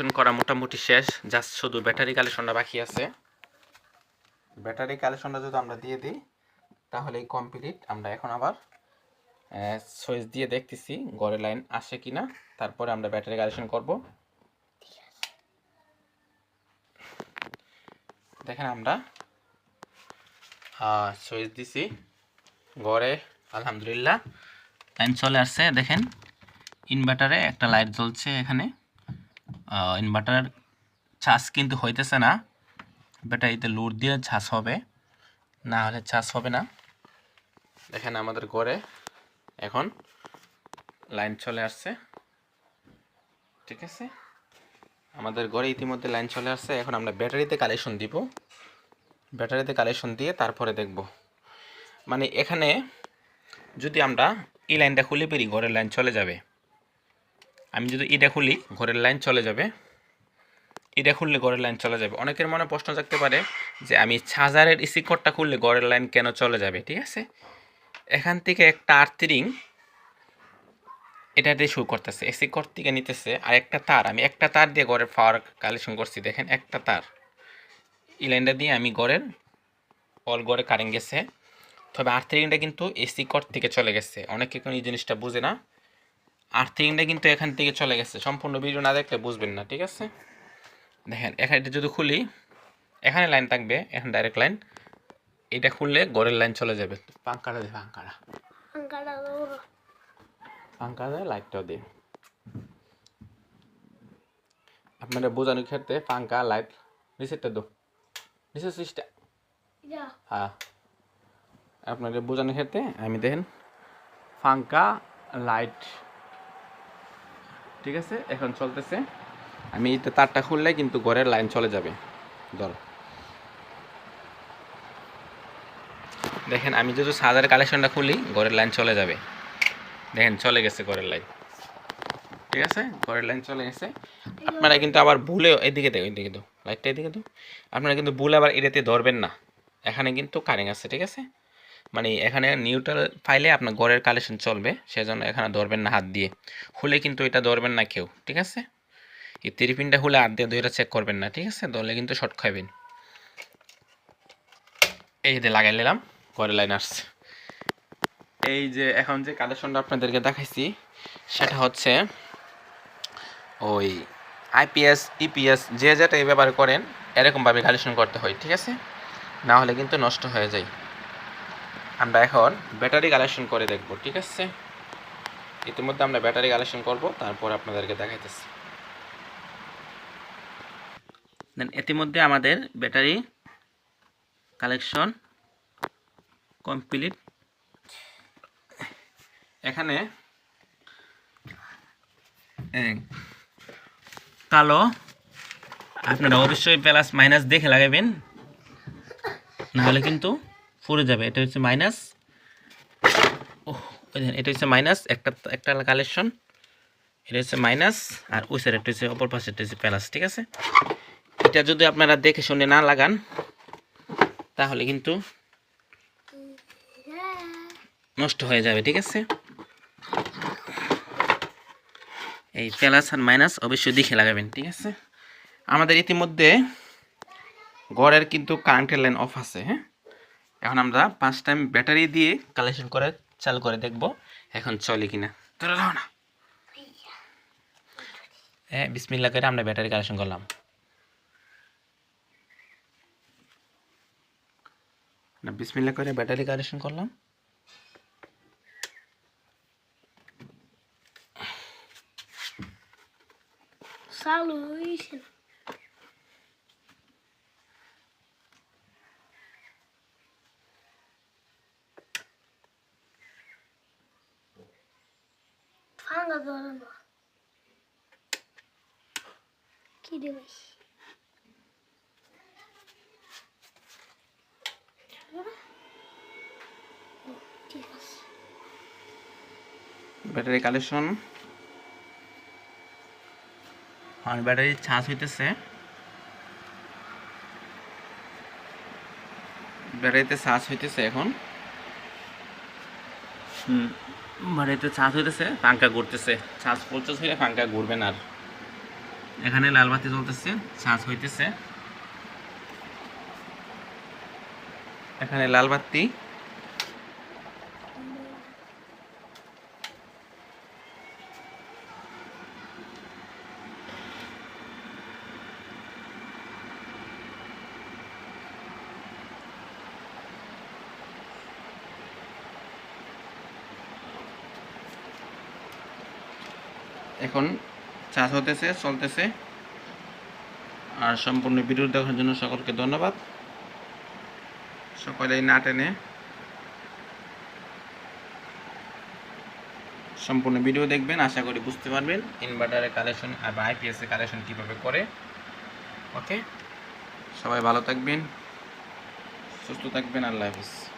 Collection করা মোটামুটি শেষ জাস্ট শুধু ব্যাটারি কালেকশনটা বাকি আছে। ব্যাটারি কালেকশনটা যদি আমরা দিয়ে দিই তাহলেই কমপ্লিট আমরা এখন আবার সুইচ দিয়ে দেখতেছি গড়ে লাইন আসে কিনা। তারপরে আমরা ব্যাটারি কালেকশন করব। দেখেন আমরা সুইচ দিছি, গড়ে, আলহামদুলিল্লাহ লাইন চলে আসছে। দেখেন ইনভার্টারে একটা লাইট জ্বলছে এখানে। ইনভার্টার চার্জ কিন্তু হইতেছে না। ব্যাটারিতে লোড দিয়ে চার্জ হবে, না হলে চার্জ হবে না। দেখেন আমাদের ঘরে এখন লাইন চলে আসছে। ঠিক আছে? আমাদের ঘরে ইতিমধ্যে লাইন চলে আসছে। এখন আমরা ব্যাটারিতে কালেকশন দিব। ব্যাটারিতে কালেকশন দিয়ে তারপরে দেখব। মানে এখানে যদি আমরা এই লাইনটা খুলে পেরি ঘরের লাইন চলে যাবে। আমি যদি এটা খুলি, ঘরের লাইন চলে যাবে। এটা খুললে ঘরের লাইন চলে যাবে। অনেকের মনে প্রশ্ন থাকতে পারে যে, আমি চার্জারের ইসি কোডটা খুললে ঘরের লাইন কেন চলে যাবে, ঠিক আছে? এখান থেকে একটা আর্থিরিং এটা দিয়ে শুরু করতেছে এসি কোড থেকে নিতেছে আর একটা তার। আমি একটা তার দিয়ে ঘরের পাওয়ার কালেকশন করছি, দেখেন, একটা তার। এই লাইনটা দিয়ে আমি ঘরের অল ঘরে কারেন্ট গেছে। তবে আর্থিংটা কিন্তু এসি কট থেকে চলে গেছে। অনেকে কোনো এই জিনিসটা বুঝে না। আর্থিংটা কিন্তু এখান থেকে চলে গেছে। সম্পূর্ণ ভিডিও না দেখলে বুঝবেন না ঠিক আছে? দেখেন এখানে এটা যদি খুলি এখানে লাইন থাকবে এখন ডাইরেক্ট লাইন এটা খুললে গড়ের লাইন চলে যাবে। পাঙ্কাটা দে পাঙ্কাটা. পাঙ্কা দেয় লাইটটাও দিই আপনারা বোঝানোর ক্ষেত্রে পাঙ্কা লাইট নিচেরটা দো। নিচের সুইচটা. হ্যাঁ। আপনাদের বোঝানোর ক্ষেত্রে আমি দেখেন ফাঙ্কা লাইট ঠিক আছে? এখন চলতেছে। আমি তারটা খুললে কিন্তু ঘরের লাইন চলে যাবে। ধর। দেখেন, আমি যদি সাজার কালেকশনটা খুলি, ঘরের লাইন চলে যাবে। দেখেন, চলে গেছে ঘরের লাইন। ঠিক আছে? ঘরের লাইন চলে গেছে। আপনারা কিন্তু আবার ভুলে এদিকে দেয় এদিকে দাও লাইটটা এদিকে দাও আপনারা কিন্তু ভুলে আবার এটাতে ধরবেন না। এখানে কিন্তু কারেন্ট আছে, ঠিক আছে? মানে এখানে নিউট্রাল ফাইলে আপনার ঘরের কালেকশন চলবে, সেজন্য এখানে ধরবেন না হাত দিয়ে। হলে কিন্তু এটা ধরবেন না কেউ, ঠিক আছে? এই তিরিপিনটা খুলে হাত দিয়ে ধরে চেক করবেন না, ঠিক আছে? ধরলে কিন্তু শর্ট খাইবেন। এই যে লাগাই নিলাম ঘরের লাইন আসছে। এই যে এখন যে কালেকশনটা আপনাদেরকে দেখাইছি, সেটা হচ্ছে ওই আইপিএস ইপিএস যে যেটা এই ব্যবহার করেন, এরকমভাবে কালেকশন করতে হয়, ঠিক আছে? না হলে কিন্তু নষ্ট হয়ে যায়। আমরা এখন ব্যাটারি কালেকশন করে দেখব, ঠিক আছে? ইতিমধ্যে আমরা ব্যাটারি কালেকশন করব, তারপর আপনাদেরকে দেখাইতেছি। দেন ইতিমধ্যে আমাদের ব্যাটারি কালেকশন কমপ্লিট এখানে কালো, আপনারা অবশ্যই প্লাস মাইনাস দেখে লাগাবেন। নাহলে কিন্তু ফুরে যাবে। এটা হচ্ছে মাইনাস ও এটা হচ্ছে মাইনাস একটা একটা কালেকশন এটা হচ্ছে মাইনাস আর ওই সাইড একটা হচ্ছে অপর পাশে একটা হচ্ছে প্লাস ঠিক আছে? এটা যদি আপনারা দেখে শুনে না লাগান, তাহলে কিন্তু নষ্ট হয়ে যাবে, ঠিক আছে? এই প্লাস আর মাইনাস অবশ্যই দেখে লাগাবেন, ঠিক আছে? আমাদের ইতিমধ্যে ঘরের কিন্তু কারেন্টের লাইন অফ আছে হ্যাঁ? এখন আমরা পাঁচ টাইম ব্যাটারি দিয়ে কালেকশন করে চালু করে দেখব এখন চলে কিনা। তোরা দাও না। হ্যাঁ বিসমিল্লা করে আমরা ব্যাটারি কালেকশন করলাম। না বিসমিল্লা করে ব্যাটারি কালেকশন করলাম। Solution. দেবেশ ঠিক আছে ব্যাটারি কালেকশন আর ব্যাটারি চার্জ হইতেছে। ব্যাটারিতে চার্জ হইতেছে এখন। হুম। ব্যাটারিতে চার্জ হইতেছে, পাঙ্কা ঘুরতেছে। চার্জ পঞ্চাশ হইলে পাঙ্কা ঘুরবে না আর। এখানে লালবাতি জ্বলতেছে চার্জ হইতেছে। এখানে লাল বাতি এখন চার্জ হতেছে, চলতেছে। আর সম্পূর্ণ ভিডিও দেখার জন্য সকলকে ধন্যবাদ। সকলেই না টেনে সম্পূর্ণ ভিডিও দেখবেন, আশা করি বুঝতে পারবেন ইনভার্টারের কালেকশন আর আইপিএস এর কালেকশন কীভাবে করে। ওকে? সবাই ভালো থাকবেন, সুস্থ থাকবেন, আল্লাহ হাফিজ।